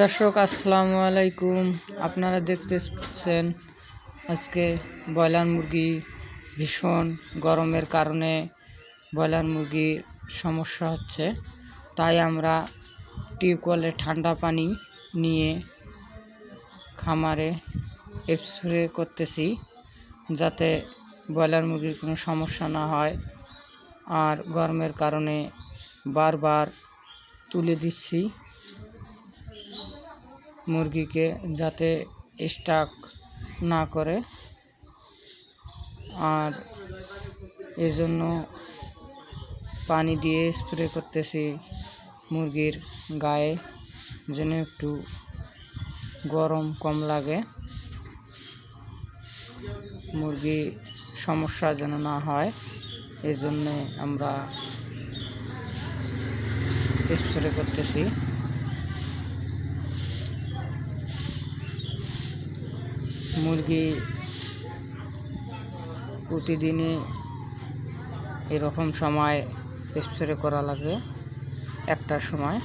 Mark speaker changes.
Speaker 1: দর্শক, আসসালামু আলাইকুম। আপনারা দেখতেছেন আজকে ব্রয়লার মুরগি ভীষণ গরমের কারণে ব্রয়লার মুরগির সমস্যা হচ্ছে। তাই আমরা টিউবওয়েলে ঠান্ডা পানি নিয়ে খামারে স্প্রে করতেছি যাতে ব্রয়লার মুরগির কোনো সমস্যা না হয়। আর গরমের কারণে বারবার তুলে দিচ্ছি। মুরগিকে যাতে স্টাক না করে। আর এজন্য পানি দিয়ে স্প্রে করতেছি মুরগির গায়ে, যেন একটু গরম কম লাগে। মুরগি সমস্যা যেন না হয় এই জন্যে আমরা স্প্রে করতেছি। মুরগি প্রতিদিনই এরকম সময় স্প্রে করা লাগে একটার সময়।